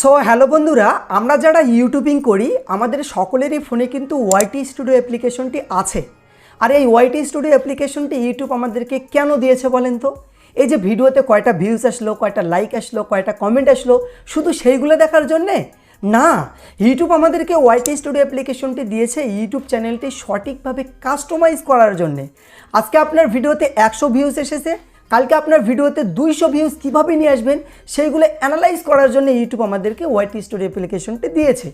So hello বন্ধুরা, আমরা যারা ইউটিউবিং করি, আমাদের সকলেরই ফোনে কিন্তু ওয়াইটি স্টুডিও অ্যাপ্লিকেশনটি আছে। আর এই ওয়াইটি স্টুডিও অ্যাপ্লিকেশনটি ইউটিউব আমাদেরকে কেন দিয়েছে বলেন তো? এই যে ভিডিওতে কয়টা ভিউজ আসলো, কয়টা লাইক আসলো, কয়টা কমেন্ট আসলো, শুধু সেইগুলো দেখার জন্যে? না ইউটিউব আমাদেরকে ওয়াইটি স্টুডিও অ্যাপ্লিকেশনটি দিয়েছে ইউটিউব চ্যানেলটি সঠিকভাবে কাস্টমাইজ করার জন্যে। আজকে আপনার ভিডিওতে একশো ভিউজ এসেছে কালকে আপনার ভিডিওতে দুইশো ভিউজ কীভাবে নিয়ে আসবেন, সেইগুলো অ্যানালাইজ করার জন্য ইউটিউব আমাদেরকে ওয়াইটি স্টোরি অ্যাপ্লিকেশনটি দিয়েছে।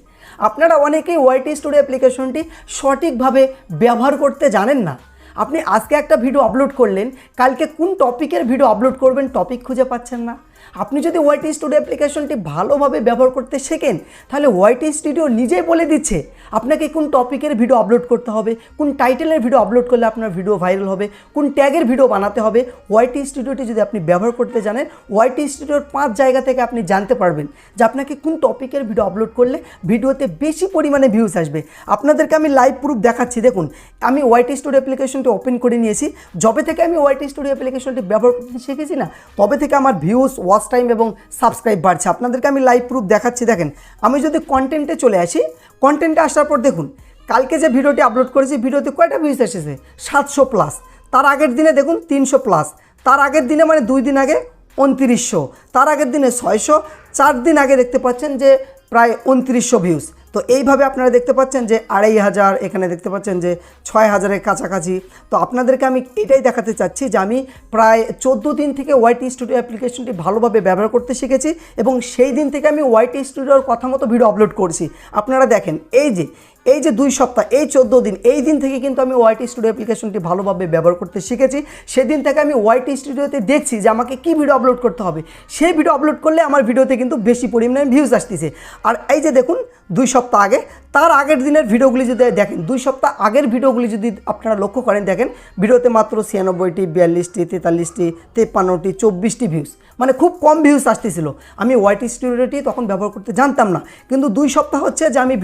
আপনারা অনেকেই ওয়াইটি স্টোরি অ্যাপ্লিকেশনটি সঠিকভাবে ব্যবহার করতে জানেন না। আপনি আজকে একটা ভিডিও আপলোড করলেন, কালকে কোন টপিকের ভিডিও আপলোড করবেন টপিক খুঁজে পাচ্ছেন না। আপনি যদি ওয়াইটি স্টুডিও অ্যাপ্লিকেশনটি ভালোভাবে ব্যবহার করতে শেখেন, তাহলে ওয়াইটি স্টুডিও নিজেই বলে দিচ্ছে আপনাকে কোন টপিকের ভিডিও আপলোড করতে হবে, কোন টাইটেলের ভিডিও আপলোড করলে আপনার ভিডিও ভাইরাল হবে, কোন ট্যাগের ভিডিও বানাতে হবে। ওয়াইটি স্টুডিওটি যদি আপনি ব্যবহার করতে জানেন ওয়াইটি স্টুডিওর পাঁচ জায়গা থেকে আপনি জানতে পারবেন যে আপনাকে কোন টপিকের ভিডিও আপলোড করলে ভিডিওতে বেশি পরিমাণে ভিউজ আসবে। আপনাদেরকে আমি লাইভ প্রুফ দেখাচ্ছি। দেখুন, আমি ওয়াইটি স্টুডিও অ্যাপ্লিকেশনটি ওপেন করে নিয়েছি। যবে থেকে আমি ওয়াইটি স্টুডিও অ্যাপ্লিকেশনটি ব্যবহার করতে শিখেছি না, তবে থেকে আমার ভিউজ টাইম এবং সাবস্ক্রাইব বাড়ছে। আপনাদেরকে আমি লাইভ প্রুফ দেখাচ্ছি, দেখেন। আমি যদি কন্টেন্টে চলে আসি কন্টেন্টে আসার পর দেখুন, কালকে যে ভিডিওটি আপলোড করেছি ভিডিওতে কয়টা ভিউজ এসেছে? সাতশো প্লাস তার আগের দিনে দেখুন, তিনশো প্লাস তার আগের দিনে মানে দুই দিন আগে উনত্রিশশো। তার আগের দিনে ছয়শো। চার দিন আগে দেখতে পাচ্ছেন যে প্রায় উনত্রিশশো ভিউজ তো এইভাবে আপনারা দেখতে পাচ্ছেন যে আড়াই হাজার এখানে দেখতে পাচ্ছেন যে ছয় হাজারের কাছাকাছি। তো আপনাদেরকে আমি এটাই দেখাতে চাচ্ছি যে আমি প্রায় চোদ্দ দিন থেকে ওয়াইটি স্টুডিও অ্যাপ্লিকেশনটি ভালোভাবে ব্যবহার করতে শিখেছি এবং সেই দিন থেকে আমি ওয়াইটি স্টুডিওর কথা মতো ভিডিও আপলোড করছি। আপনারা দেখেন, এই যে এই যে দুই সপ্তাহ, এই চোদ্দ দিন, এই দিন থেকে কিন্তু আমি ওয়াইটি স্টুডিও অ্যাপ্লিকেশনটি ভালোভাবে ব্যবহার করতে শিখেছি। সেদিন থেকে আমি ওয়াইটি স্টুডিওতে দেখছি যে আমাকে কী ভিডিও আপলোড করতে হবে। সেই ভিডিও আপলোড করলে আমার ভিডিওতে কিন্তু বেশি পরিমাণে ভিউজ আসতেছে। আর এই যে দেখুন, দুই সপ্তাহ আগে তার আগের দিনের ভিডিওগুলি যদি দেখেন, দুই সপ্তাহ আগের ভিডিওগুলি যদি আপনারা লক্ষ্য করেন, দেখেন ভিডিওতে মাত্র ছিয়ানব্বইটি, বিয়াল্লিশটি, তেতাল্লিশটি, তেপ্পান্নটি, চব্বিশটি ভিউজ মানে খুব কম ভিউজ আসতেছিল। আমি ওয়াইটি স্টুডিওটি তখন ব্যবহার করতে জানতাম না। কিন্তু দুই সপ্তাহ হচ্ছে যে আমি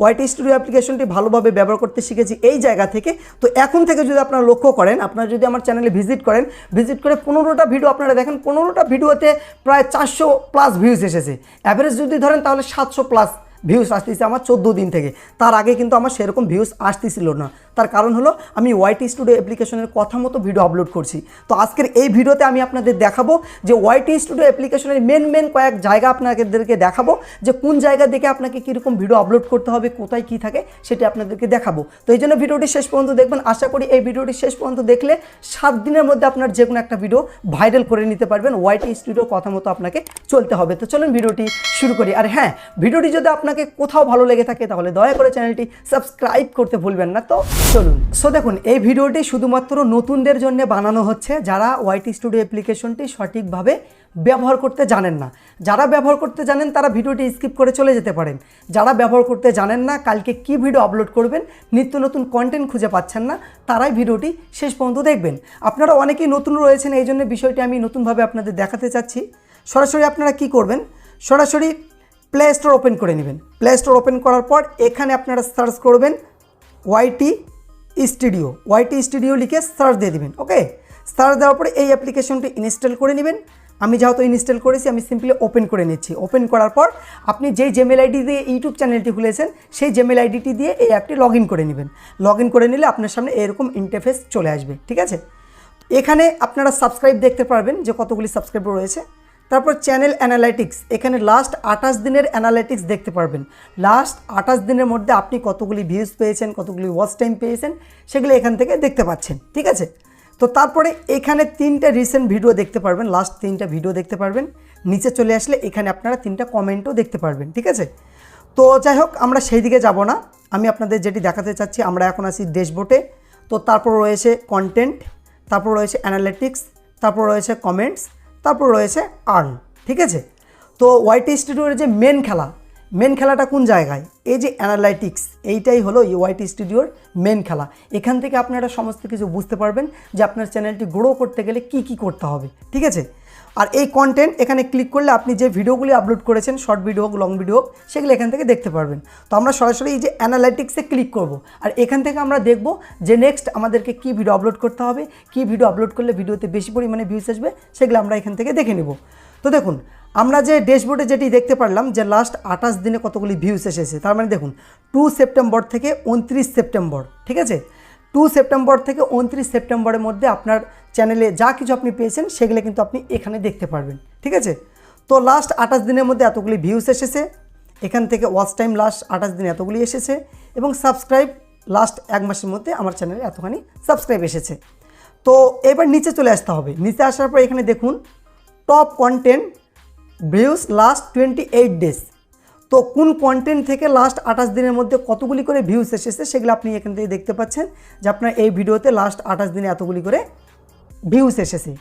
ওয়াইটি স্টুডিও অ্যাপ্লিকেশনটি ভালোভাবে ব্যবহার করতে শিখেছি এই জায়গা থেকে। তো এখন থেকে যদি আপনারা লক্ষ্য করেন, আপনারা যদি আমার চ্যানেলে ভিজিট করেন ভিজিট করে পনেরোটা ভিডিও আপনারা দেখেন, পনেরোটা ভিডিওতে প্রায় চারশো প্লাস ভিউজ এসেছে। অ্যাভারেজ যদি ধরেন, তাহলে সাতশো প্লাস ভিউস আসতেছে আমার চোদ্দ দিন থেকে। তার আগে কিন্তু আমার সেরকম ভিউস আসতেছিল না। তার কারণ হলো, আমি ওয়াইটি স্টুডিও অ্যাপ্লিকেশনের কথা মতো ভিডিও আপলোড করছি। তো আজকের এই ভিডিওতে আমি আপনাদের দেখাবো যে ওয়াইটি স্টুডিও অ্যাপ্লিকেশনের মেন মেন কয়েক জায়গা আপনাদেরকে দেখাবো, যে কোন জায়গা দেখে আপনাকে কীরকম ভিডিও আপলোড করতে হবে, কোথায় কী থাকে সেটি আপনাদেরকে দেখাবো। তো এই জন্য ভিডিওটি শেষ পর্যন্ত দেখবেন। আশা করি এই ভিডিওটি শেষ পর্যন্ত দেখলে সাত দিনের মধ্যে আপনার যে কোনো একটা ভিডিও ভাইরাল করে নিতে পারবেন। ওয়াইটি স্টুডিও কথা মতো আপনাকে চলতে হবে। তো চলুন ভিডিওটি শুরু করি। আর হ্যাঁ ভিডিওটি যদি আপনাকে কোথাও ভালো লেগে থাকে তাহলে দয়া করে চ্যানেলটি সাবস্ক্রাইব করতে ভুলবেন না। তো চলুন। সো দেখুন, এই ভিডিওটি শুধুমাত্র নতুনদের জন্য বানানো হচ্ছে যারা ওয়াইটি স্টুডিও অ্যাপ্লিকেশনটি সঠিকভাবে ব্যবহার করতে জানেন না। যারা ব্যবহার করতে জানেন, তারা ভিডিওটি স্কিপ করে চলে যেতে পারেন। যারা ব্যবহার করতে জানেন না, কালকে কি ভিডিও আপলোড করবেন, নিত্য নতুন কন্টেন্ট খুঁজে পাচ্ছেন না, তারাই ভিডিওটি শেষ পর্যন্ত দেখবেন। আপনারা অনেকেই নতুন রয়েছেন, এই জন্য বিষয়টি আমি নতুনভাবে আপনাদের দেখাতে চাচ্ছি। সরাসরি আপনারা কি করবেন? সরাসরি প্লে স্টোর ওপেন করে নেবেন। প্লে স্টোর ওপেন করার পর এখানে আপনারা সার্চ করবেন ওয়াইটি স্টুডিও ওয়াইটি স্টুডিও লিখে সার্চ দিয়ে দিবেন ওকে সার্চ দেওয়ার পরে এই অ্যাপ্লিকেশনটি ইনস্টল করে নেবেন। আমি যেহেতু ইনস্টল করেছি, আমি সিম্পলি ওপেন করে নিচ্ছি। ওপেন করার পর আপনি যেই জেমেল আইডি দিয়ে ইউটিউব চ্যানেলটি খুলেছেন, সেই জেমেল আইডিটি দিয়ে এই অ্যাপটি লগ করে নেবেন। লগ করে নিলে আপনার সামনে এরকম ইন্টারফেস চলে আসবে, ঠিক আছে? এখানে আপনারা সাবস্ক্রাইব দেখতে পারবেন যে কতগুলি সাবস্ক্রাইবার রয়েছে। তারপর চ্যানেল অ্যানালাইটিক্স এখানে লাস্ট আঠাশ দিনের অ্যানালাইটিক্স দেখতে পারবেন। লাস্ট আঠাশ দিনের মধ্যে আপনি কতগুলি ভিউজ পেয়েছেন, কতগুলি ওয়াচ টাইম পেয়েছেন, সেগুলো এখান থেকে দেখতে পাচ্ছেন, ঠিক আছে? তো তারপরে এখানে তিনটে রিসেন্ট ভিডিও দেখতে পারবেন লাস্ট তিনটা ভিডিও দেখতে পারবেন। নিচে চলে আসলে এখানে আপনারা তিনটা কমেন্টও দেখতে পারবেন, ঠিক আছে? তো যাই হোক, আমরা সেই দিকে যাব না। আমি আপনাদের যেটি দেখাতে চাচ্ছি, আমরা এখন আছি ড্যাশবোর্ডে তো তারপর রয়েছে কন্টেন্ট তারপর রয়েছে অ্যানালিটিক্স তারপর রয়েছে কমেন্টস তারপর রয়েছে আর্ন ঠিক আছে? তো ওয়াইটি স্টুডিওর যে মেন খেলা মেন খেলাটা কোন জায়গায়? এই যে অ্যানালাইটিক্স এইটাই হলো ওয়াইটি স্টুডিওর মেন খেলা। এখান থেকে আপনারা সমস্ত কিছু বুঝতে পারবেন যে আপনার চ্যানেলটি গ্রো করতে গেলে কি কি করতে হবে, ঠিক আছে? আর এই কন্টেন্ট এখানে ক্লিক করলে আপনি যে ভিডিওগুলি আপলোড করেছেন শর্ট ভিডিও হোক লং ভিডিও হোক, সেগুলো এখান থেকে দেখতে পারবেন। তো আমরা সরাসরি এই যে অ্যানালাইটিক্সে ক্লিক করব। আর এখান থেকে আমরা দেখব যে নেক্সট আমাদেরকে কি ভিডিও আপলোড করতে হবে, কি ভিডিও আপলোড করলে ভিডিওতে বেশি পরিমাণে ভিউজ আসবে, সেগুলো আমরা এখান থেকে দেখে নেব। তো দেখুন, আমরা যে ড্যাশবোর্ডে যেটি দেখতে পারলাম যে লাস্ট আঠাশ দিনে কতগুলি ভিউস এসেছে, তার মানে দেখুন টু সেপ্টেম্বর থেকে উনত্রিশ সেপ্টেম্বর ঠিক আছে? টু সেপ্টেম্বর থেকে উনত্রিশ সেপ্টেম্বরের মধ্যে আপনার চ্যানেলে যা কিছু আপনি পেয়েছেন, সেগুলো কিন্তু আপনি এখানে দেখতে পারবেন, ঠিক আছে? তো লাস্ট আঠাশ দিনের মধ্যে এতগুলি ভিউস এসেছে, এখান থেকে ওয়াচ টাইম লাস্ট আঠাশ দিনে এতগুলি এসেছে, এবং সাবস্ক্রাইব লাস্ট এক মাসের মধ্যে আমার চ্যানেলে এতখানি সাবস্ক্রাইব এসেছে। তো এবার নিচে চলে আসতে হবে। নিচে আসার পর এখানে দেখুন top content views last twenty eight days তো কোন কন্টেন্ট থেকে লাস্ট আঠাশ দিনের মধ্যে কতগুলি করে ভিউস এসেছে সেগুলো আপনি এখান থেকে দেখতে পাচ্ছেন যে আপনার এই ভিডিওতে লাস্ট আঠাশ দিনে এতগুলি করে ভিউস এসেছে।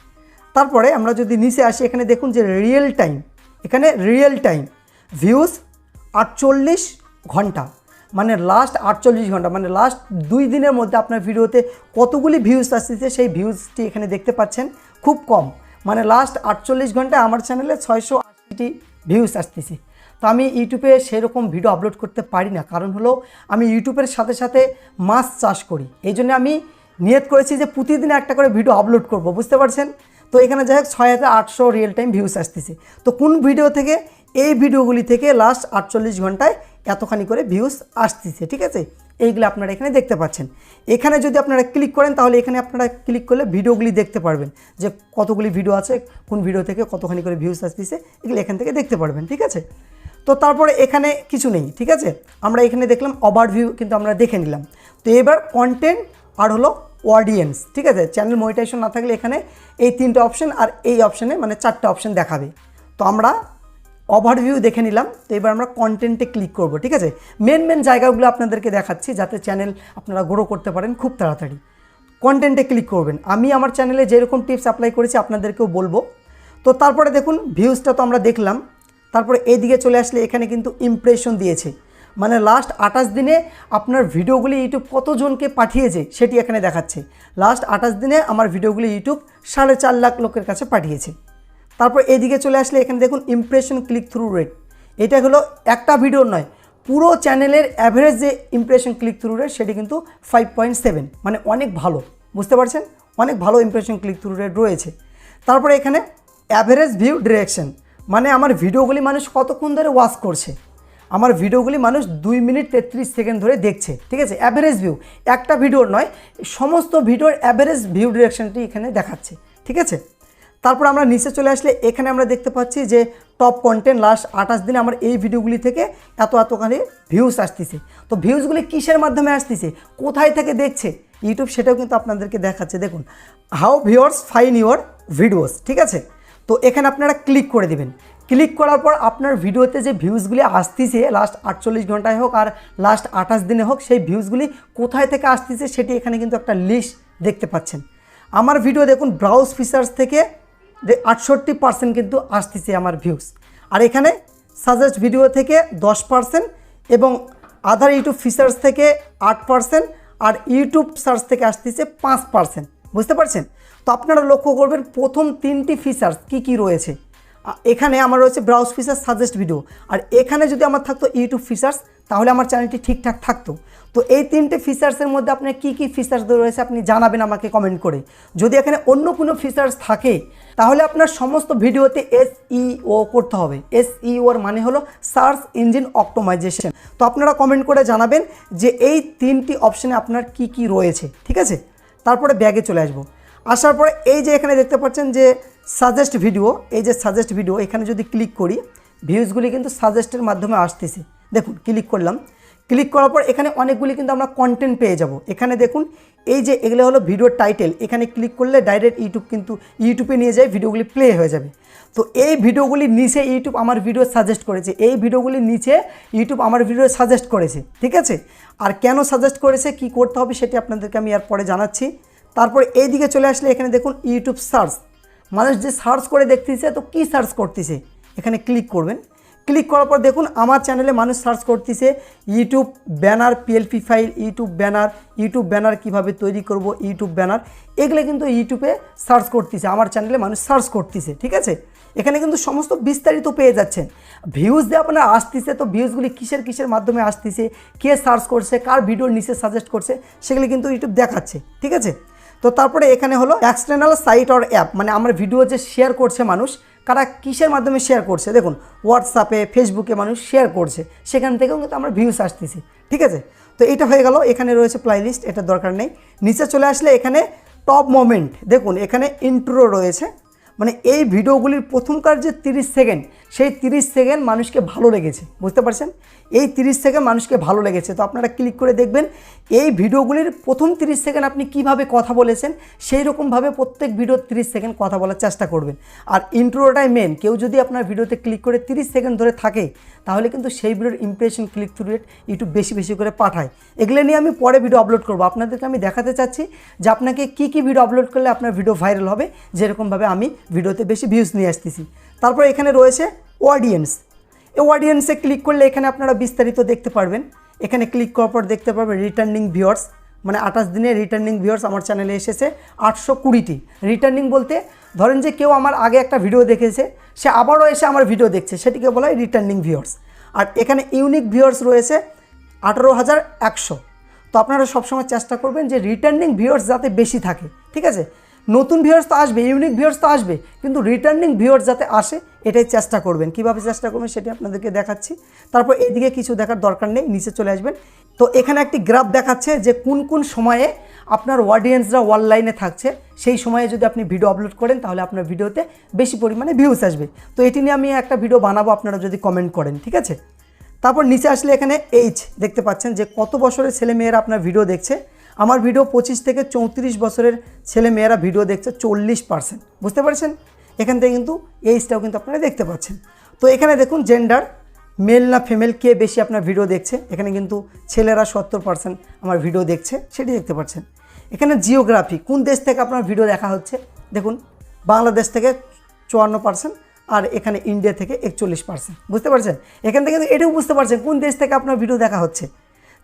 তারপরে আমরা যদি নিচে আসি, এখানে দেখুন যে রিয়েল টাইম এখানে রিয়েল টাইম ভিউস আটচল্লিশ ঘণ্টা মানে লাস্ট আটচল্লিশ ঘণ্টা মানে লাস্ট দুই দিনের মধ্যে আপনার ভিডিওতে কতগুলি ভিউজ আসতেছে সেই ভিউজটি এখানে দেখতে পাচ্ছেন, খুব কম। মানে লাস্ট আটচল্লিশ ঘন্টায় আমার চ্যানেলে ছয়শো আশিটি ভিউজ আসতেছে। তো আমি ইউটিউবে সেরকম ভিডিও আপলোড করতে পারি না। কারণ হলো, আমি ইউটিউবের সাথে সাথে মাছ চাষ করি। এই জন্য আমি নিয়ত করেছি যে প্রতিদিন একটা করে ভিডিও আপলোড করব, বুঝতে পারছেন? তো এখানে যাই হোক, ছয় হাজার আটশো রিয়েল টাইম ভিউস আসতেছে। তো কোন ভিডিও থেকে, এই ভিডিওগুলি থেকে লাস্ট আটচল্লিশ ঘন্টায় এতখানি করে ভিউস আসতেছে, ঠিক আছে? এইগুলো আপনারা এখানে দেখতে পাচ্ছেন। এখানে যদি আপনারা ক্লিক করেন, তাহলে এখানে আপনারা ক্লিক করলে ভিডিওগুলি দেখতে পারবেন। যে কতগুলি ভিডিও আছে, কোন ভিডিও থেকে কতখানি করে ভিউস আসতেছে, এগুলো এখান থেকে দেখতে পারবেন, ঠিক আছে? তো তারপরে এখানে কিছু নেই, ঠিক আছে? আমরা এখানে দেখলাম ওভারভিউ কিন্তু আমরা দেখে নিলাম। তো এবার কন্টেন্ট আর হলো অডিয়েন্স ঠিক আছে? চ্যানেল মনিটাইজেশন না থাকলে এখানে এই তিনটে অপশন আর এই অপশানে মানে চারটে অপশন দেখাবে। তো আমরা ওভারভিউ দেখে নিলাম, তো এবার আমরা কন্টেন্টে ক্লিক করব, ঠিক আছে? মেন মেন জায়গাগুলো আপনাদেরকে দেখাচ্ছি যাতে চ্যানেল আপনারা গ্রো করতে পারেন খুব তাড়াতাড়ি। কন্টেন্টে ক্লিক করবেন। আমি আমার চ্যানেলে যেরকম টিপস অ্যাপ্লাই করেছি আপনাদেরকেও বলব। তো তারপরে দেখুন ভিউজটা তো আমরা দেখলাম। তারপরে এদিকে চলে আসলে এখানে কিন্তু ইমপ্রেশন দিয়েছে। মানে লাস্ট আঠাশ দিনে আপনার ভিডিওগুলি ইউটিউব কতজনকে পাঠিয়েছে সেটি এখানে দেখাচ্ছে। লাস্ট আঠাশ দিনে আমার ভিডিওগুলি ইউটিউব সাড়ে চার লাখ লোকের কাছে পাঠিয়েছে। তারপর এদিকে চলে আসলে এখানে দেখুন ইমপ্রেশন ক্লিক থ্রু রেট এটা হলো একটা ভিডিও নয়, পুরো চ্যানেলের অ্যাভারেজ যে ইমপ্রেশন ক্লিক থ্রু রেট সেটি কিন্তু ফাইভ পয়েন্ট সেভেন মানে অনেক ভালো। বুঝতে পারছেন? অনেক ভালো ইমপ্রেশন ক্লিক থ্রু রেট রয়েছে। তারপরে এখানে অ্যাভারেজ ভিউ ডিরেকশন মানে আমার ভিডিওগুলি মানুষ কতক্ষণ ধরে ওয়াচ করছে? আমার ভিডিওগুলি মানুষ দুই মিনিট তেত্রিশ সেকেন্ড ধরে দেখছে, ঠিক আছে? অ্যাভারেজ ভিউ একটা ভিডিওর নয়, সমস্ত ভিডিওর অ্যাভারেজ ভিউ ডিরেকশনটি এখানে দেখাচ্ছে, ঠিক আছে? তারপর আমরা নিচে চলে আসলে এখানে আমরা দেখতে পাচ্ছি যে টপ কন্টেন্ট লাস্ট আঠাশ দিনে আমার এই ভিডিওগুলি থেকে এত এতখানি ভিউজ আসতেছে। তো ভিউজগুলি কিসের মাধ্যমে আসতেছে? কোথায় থেকে দেখছে? ইউটিউব সেটাও কিন্তু আপনাদেরকে দেখাচ্ছে। দেখুন how viewers find your videos ঠিক আছে? তো এখানে আপনারা ক্লিক করে দেবেন। ক্লিক করার পর আপনার ভিডিওতে যে ভিউজগুলি আসতেছে লাস্ট আটচল্লিশ ঘন্টায় হোক আর লাস্ট আঠাশ দিনে হোক, সেই ভিউজগুলি কোথায় থেকে আসতেছে সেটি এখানে কিন্তু একটা লিস্ট দেখতে পাচ্ছেন। আমার ভিডিও দেখুন ব্রাউজ ফিচার্স থেকে আটষট্টি পার্সেন্ট কিন্তু আসতেছে আমার ভিউজ আর এখানে সাজেস্ট ভিডিও থেকে দশ পার্সেন্ট এবং আধার ইউটিউব ফিচার্স থেকে আট পার্সেন্ট আর ইউটিউব সার্চ থেকে আসতেছে পাঁচ পার্সেন্ট বুঝতে পারছেন? তো আপনারা লক্ষ্য করবেন প্রথম তিনটি ফিচার্স কি কি রয়েছে। এখানে আমার রয়েছে ব্রাউজ ফিচার্স সাজেস্ট ভিডিও আর এখানে যদি আমার থাকতো ইউটিউব ফিচার্স তাহলে আমার চ্যানেলটি ঠিকঠাক থাকতো। তো এই তিনটে ফিচার্সের মধ্যে আপনার কী কী ফিচার্স রয়েছে আপনি জানাবেন আমাকে কমেন্ট করে। যদি এখানে অন্য কোনো ফিচার্স থাকে, তাহলে আপনার সমস্ত ভিডিওতে এসইও করতে হবে। এসইওর মানে হলো সার্চ ইঞ্জিন অপটোমাইজেশন তো আপনারা কমেন্ট করে জানাবেন যে এই তিনটি অপশানে আপনার কি কি রয়েছে। ঠিক আছে? তারপরে ব্যাগে চলে আসব। আসার পরে এই যে এখানে দেখতে পাচ্ছেন যে সাজেস্ট ভিডিও এই যে সাজেস্ট ভিডিও এখানে যদি ক্লিক করি ভিউজগুলি কিন্তু সাজেস্টের মাধ্যমে আসতেছে। দেখুন ক্লিক করলাম। ক্লিক করার পর এখানে অনেকগুলি কিন্তু আমরা কন্টেন্ট পেয়ে যাব। এখানে দেখুন, এই যে এগুলো হলো ভিডিওর টাইটেল এখানে ক্লিক করলে ডাইরেক্ট ইউটিউব কিন্তু ইউটিউবে নিয়ে যায় ভিডিওগুলি প্লে হয়ে যাবে। তো এই ভিডিওগুলির নিচে ইউটিউব আমার ভিডিও সাজেস্ট করেছে। এই ভিডিওগুলির নিচে ইউটিউব আমার ভিডিও সাজেস্ট করেছে, ঠিক আছে? আর কেন সাজেস্ট করেছে, কি করতে হবে সেটি আপনাদেরকে আমি আর পরে জানাচ্ছি। তারপর এই দিকে চলে আসলে এখানে দেখুন ইউটিউব সার্চ মানুষ যে সার্চ করে দেখতেছে, তো কি সার্চ করতেছে? এখানে ক্লিক করবেন। ক্লিক করার পর দেখুন আমার চ্যানেলে মানুষ সার্চ করতেছে YouTube banner, PLP file, YouTube banner YouTube banner কীভাবে তৈরি করব, ইউটিউব ব্যানার, এগুলো কিন্তু ইউটিউবে সার্চ করতেছে, আমার চ্যানেলে মানুষ সার্চ করতেছে, ঠিক আছে? এখানে কিন্তু সমস্ত বিস্তারিত পেয়ে যাচ্ছেন। ভিউজ দিয়ে আপনার আসতেছে, তো ভিউজগুলি কিসের কিসের মাধ্যমে আসতেছে, কে সার্চ করছে, কার ভিডিওর নিচে সাজেস্ট করছে, সেগুলি কিন্তু ইউটিউব দেখাচ্ছে, ঠিক আছে? তো তারপরে এখানে হলো এক্সটার্নাল সাইট অর অ্যাপ মানে আমার ভিডিও যে শেয়ার করছে মানুষ কারা কিসের মাধ্যমে শেয়ার করছে? দেখুন হোয়াটসঅ্যাপে ফেসবুকে মানুষ শেয়ার করছে। সেখান থেকেও কিন্তু আমরা ভিউস আসতেছি। ঠিক আছে? তো এটা হয়ে গেল। এখানে রয়েছে প্লাইলিস্ট এটা দরকার নেই। নিচে চলে আসলে এখানে টপ মোমেন্ট দেখুন, এখানে ইন্ট্রো রয়েছে। মানে এই ভিডিওগুলির প্রথমকার যে তিরিশ সেকেন্ড, সেই তিরিশ সেকেন্ড মানুষকে ভালো লেগেছে। বুঝতে পারছেন? এই তিরিশ সেকেন্ড মানুষকে ভালো লেগেছে। তো আপনারা ক্লিক করে দেখবেন, এই ভিডিওগুলির প্রথম তিরিশ সেকেন্ড আপনি কীভাবে কথা বলেছেন, সেই রকমভাবে প্রত্যেক ভিডিও তিরিশ সেকেন্ড কথা বলার চেষ্টা করবেন। আর ইন্ট্রোটাই মেন, কেউ যদি আপনার ভিডিওতে ক্লিক করে তিরিশ সেকেন্ড ধরে থাকে, তাহলে কিন্তু সেই ভিডিওর impression click through rate YouTube বেশি বেশি করে পাঠায়। এগুলো নিয়ে আমি পরে ভিডিও আপলোড করব। আপনাদেরকে আমি দেখাতে চাচ্ছি যে আপনাকে কী কী ভিডিও আপলোড করলে আপনার ভিডিও ভাইরাল হবে, যেরকমভাবে আমি ভিডিওতে বেশি ভিউজ নিয়ে আসতেছি। তারপর এখানে রয়েছে অডিয়েন্স এই অডিয়েন্সে ক্লিক করলে এখানে আপনারা বিস্তারিত দেখতে পারবেন। এখানে ক্লিক করার পর দেখতে পারবেন রিটার্নিং ভিউয়ার্স মানে আঠাশ দিনে রিটার্নিং ভিউয়ার্স আমার চ্যানেলে এসেছে আটশো কুড়িটি। রিটার্নিং বলতে ধরেন যে কেউ আমার আগে একটা ভিডিও দেখেছে, সে আবারও এসে আমার ভিডিও দেখছে। সেটিকে বলা হয় রিটার্নিং ভিউয়ার্স আর এখানে ইউনিক ভিউয়ার্স রয়েছে আঠারো হাজার একশো। তো আপনারা সবসময় চেষ্টা করবেন যে রিটার্নিং ভিউয়ার্স যাতে বেশি থাকে। ঠিক আছে? নতুন ভিউয়ার্স তো আসবে ইউনিক ভিউয়ার্স তো আসবে, কিন্তু রিটার্নিং ভিউয়ার্স যাতে আসে, এটাই চেষ্টা করবেন। কীভাবে চেষ্টা করবেন সেটি আপনাদেরকে দেখাচ্ছি। তারপর এদিকে কিছু দেখার দরকার নেই, নিচে চলে আসবেন। তো এখানে একটি গ্রাফ দেখাচ্ছে যে কোন কোন সময়ে আপনার অডিয়েন্সরা অনলাইনে থাকছে। সেই সময়ে যদি আপনি ভিডিও আপলোড করেন, তাহলে আপনার ভিডিওতে বেশি পরিমাণে ভিউজ আসবে। তো এটি নিয়ে আমি একটা ভিডিও বানাবো, আপনারা যদি কমেন্ট করেন, ঠিক আছে? তারপর নিচে আসলে এখানে এইচ দেখতে পাচ্ছেন যে কত বছরের ছেলে মেয়েরা আপনার ভিডিও দেখছে। আমার ভিডিও পঁচিশ থেকে চৌত্রিশ বছরের ছেলে মেয়েরা ভিডিও দেখছে চল্লিশ পার্সেন্ট। বুঝতে পারছেন? এখান থেকে কিন্তু এইজটাও কিন্তু আপনারা দেখতে পাচ্ছেন। তো এখানে দেখুন জেন্ডার মেল না ফিমেল কে বেশি আপনার ভিডিও দেখছে? এখানে কিন্তু ছেলেরা সত্তর পার্সেন্ট আমার ভিডিও দেখছে, সেটি দেখতে পাচ্ছেন। এখানে জিওগ্রাফি কোন দেশ থেকে আপনার ভিডিও দেখা হচ্ছে? দেখুন, বাংলাদেশ থেকে চুয়ান্ন পার্সেন্ট আর এখানে ইন্ডিয়া থেকে একচল্লিশ পার্সেন্ট। বুঝতে পারছেন? এখান থেকে কিন্তু এটাও বুঝতে পারছেন কোন দেশ থেকে আপনার ভিডিও দেখা হচ্ছে।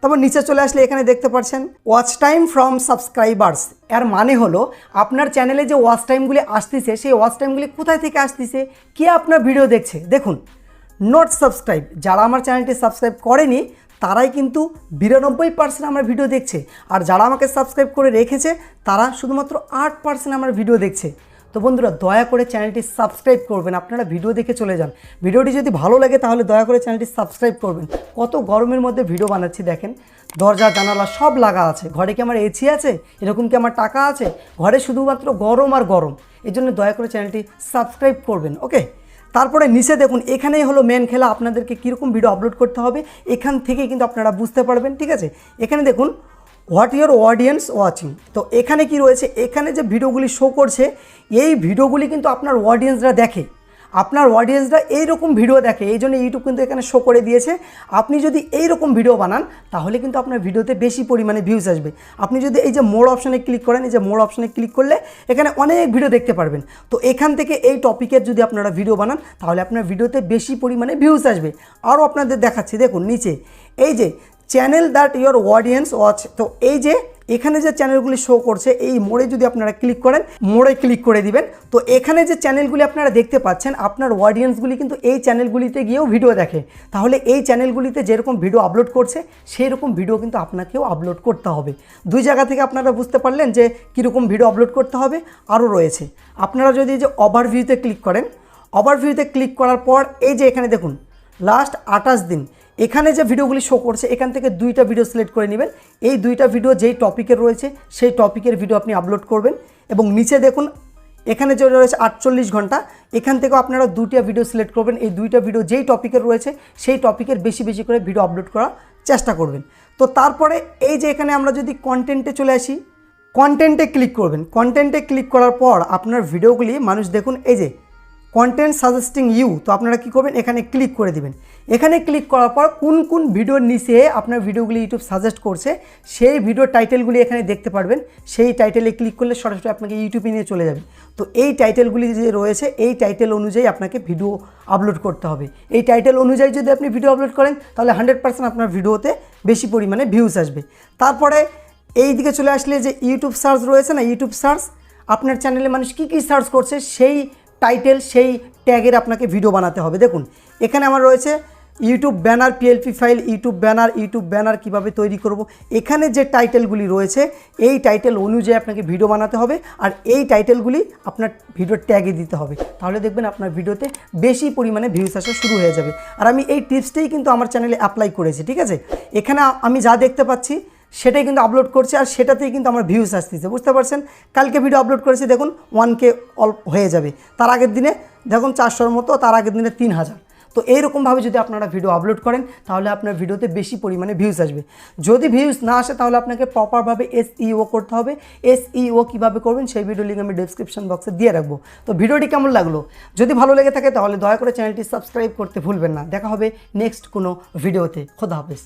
তারপর নিচে চলে আসলে এখানে দেখতে পাচ্ছেন ওয়াচ টাইম ফ্রম সাবস্ক্রাইবার্স এর মানে হলো, আপনার চ্যানেলে যে ওয়াচ টাইমগুলি আসতেছে, সেই ওয়াচ টাইমগুলি কোথায় থেকে আসতেছে, কে আপনার ভিডিও দেখছে? দেখুন নট সাবস্ক্রাইব যারা আমার চ্যানেলটি সাবস্ক্রাইব করেনি, তারাই কিন্তু বিরানব্বই পার্সেন্ট আমার ভিডিও দেখছে। আর যারা আমাকে সাবস্ক্রাইব করে রেখেছে, তারা শুধুমাত্র আট পার্সেন্ট আমার ভিডিও দেখছে। তো বন্ধুরা, দয়া করে চ্যানেলটি সাবস্ক্রাইব করবেন। আপনারা ভিডিও দেখে চলে যান। ভিডিওটি যদি ভালো লাগে, তাহলে দয়া করে চ্যানেলটি সাবস্ক্রাইব করবেন। কত গরমের মধ্যে ভিডিও বানাচ্ছি, দেখেন। দরজা, জানালা সব লাগা আছে। ঘরে কি আমার এসি আছে? এরকম কি আমার টাকা আছে? ঘরে শুধুমাত্র গরম আর গরম। এই জন্য দয়া করে চ্যানেলটি সাবস্ক্রাইব করবেন, ওকে? তারপরে নিচে দেখুন, এখানেই হলো মেন খেলা। আপনাদেরকে কীরকম ভিডিও আপলোড করতে হবে, এখান থেকেই কিন্তু আপনারা বুঝতে পারবেন, ঠিক আছে? এখানে দেখুন হোয়াট ইউর অডিয়েন্স ওয়াচিং তো এখানে কি রয়েছে? এখানে যে ভিডিওগুলি শো করছে, এই ভিডিওগুলি কিন্তু আপনার অডিয়েন্সরা দেখে। আপনার অডিয়েন্সরা এইরকম ভিডিও দেখে, এই জন্য ইউটিউব কিন্তু এখানে শো করে দিয়েছে। আপনি যদি এই রকম ভিডিও বানান, তাহলে কিন্তু আপনার ভিডিওতে বেশি পরিমাণে ভিউজ আসবে। আপনি যদি এই যে মোড় অপশানে ক্লিক করেন, এই যে মোড় অপশানে ক্লিক করলে এখানে অনেক ভিডিও দেখতে পারবেন। তো এখান থেকে এই টপিকের যদি আপনারা ভিডিও বানান, তাহলে আপনার ভিডিওতে বেশি পরিমাণে ভিউজ আসবে। আরও আপনাদের দেখাচ্ছি, দেখুন, নিচে। এই যে channel that your audience watch তো এই যে এখানে যে চ্যানেলগুলি শো করছে, এই মোড়ে যদি আপনারা ক্লিক করেন, মোড়ে ক্লিক করে দিবেন। তো এখানে যে চ্যানেলগুলি আপনারা দেখতে পাচ্ছেন, আপনার অডিয়েন্সগুলি কিন্তু এই চ্যানেলগুলিতে গিয়েও ভিডিও দেখে। তাহলে এই চ্যানেলগুলিতে যেরকম ভিডিও আপলোড করছে সেই রকম ভিডিও কিন্তু আপনাকেও আপলোড করতে হবে। দুই জায়গা থেকে আপনারা বুঝতে পারলেন যে কীরকম ভিডিও আপলোড করতে হবে, আরও রয়েছে। আপনারা যদি যে ওভারভিউতে ক্লিক করেন ওভারভিউতে ক্লিক করার পর এই যে এখানে দেখুন লাস্ট আঠাশ দিন। এখানে যে ভিডিওগুলি শো করছে, এখান থেকে দুইটা ভিডিও সিলেক্ট করে নেবেন। এই দুইটা ভিডিও যেই টপিকের রয়েছে, সেই টপিকের ভিডিও আপনি আপলোড করবেন এবং নিচে দেখুন, এখানে যে রয়েছে আটচল্লিশ ঘণ্টা, এখান থেকেও আপনারা দুইটা ভিডিও সিলেক্ট করবেন। এই দুইটা ভিডিও যেই টপিকের রয়েছে, সেই টপিকের বেশি বেশি করে ভিডিও আপলোড করার চেষ্টা করবেন। তো তারপরে এই যে এখানে আমরা যদি কন্টেন্টে চলে আসি কন্টেন্টে ক্লিক করবেন। কন্টেন্টে ক্লিক করার পর আপনার ভিডিওগুলি মানুষ দেখুন, এই যে কন্টেন্ট সাজেস্টিং ইউ তো আপনারা কী করবেন? এখানে ক্লিক করে দিবেন। এখানে ক্লিক করার পর কোন কোন ভিডিওর নিচে আপনার ভিডিওগুলি ইউটিউব সাজেস্ট করছে, সেই ভিডিও টাইটেলগুলি এখানে দেখতে পারবেন। সেই টাইটেলে ক্লিক করলে সরাসরি আপনাকে ইউটিউবে নিয়ে চলে যাবে। তো এই টাইটেলগুলি যে রয়েছে, এই টাইটেল অনুযায়ী আপনাকে ভিডিও আপলোড করতে হবে। এই টাইটেল অনুযায়ী যদি আপনি ভিডিও আপলোড করেন, তাহলে হান্ড্রেড পার্সেন্ট আপনার ভিডিওতে বেশি পরিমাণে ভিউজ আসবে। তারপরে এই দিকে চলে আসলে যে ইউটিউব সার্চ রয়েছে না ইউটিউব সার্চ আপনার চ্যানেলে মানুষ কী কী সার্চ করছে, সেই টাইটেল সেই ট্যাগের আপনাকে ভিডিও বানাতে হবে। দেখুন, এখানে আমার রয়েছে YouTube banner PLP file YouTube banner YouTube banner কীভাবে তৈরি করব। এখানে যে টাইটেলগুলি রয়েছে, এই টাইটেল অনুযায়ী আপনাকে ভিডিও বানাতে হবে আর এই টাইটেলগুলি আপনার ভিডিওর ট্যাগে দিতে হবে। তাহলে দেখবেন আপনার ভিডিওতে বেশি পরিমাণে ভিউজ আসা শুরু হয়ে যাবে। আর আমি এই টিপসটাই কিন্তু আমার চ্যানেলে অ্যাপ্লাই করেছি, ঠিক আছে? এখানে আমি যা দেখতে পাচ্ছি সেটাই কিন্তু আপলোড করছে আর সেটাতেই কিন্তু আমার ভিউজ আসতেছে, বুঝতে পারছেন? কালকে ভিডিও আপলোড করেছি, দেখুন ওয়ান কে অল হয়ে যাবে। তার আগের দিনে, দেখুন, চারশোর মতো, তার আগের দিনে তিন হাজার তো এইরকমভাবে যদি আপনারা ভিডিও আপলোড করেন, তাহলে আপনার ভিডিওতে বেশি পরিমাণে ভিউজ আসবে। যদি ভিউজ না আসে, তাহলে আপনাকে প্রপারভাবে এসইও করতে হবে। এসইও কীভাবে করবেন, সেই ভিডিও লিঙ্ক আমি ডিসক্রিপশন বক্সে দিয়ে রাখব। তো ভিডিওটি কেমন লাগল? যদি ভালো লেগে থাকে, তাহলে দয়া করে চ্যানেলটি সাবস্ক্রাইব করতে ভুলবেন না। দেখা হবে নেক্সট কোনো ভিডিওতে খোদা হাফেজ।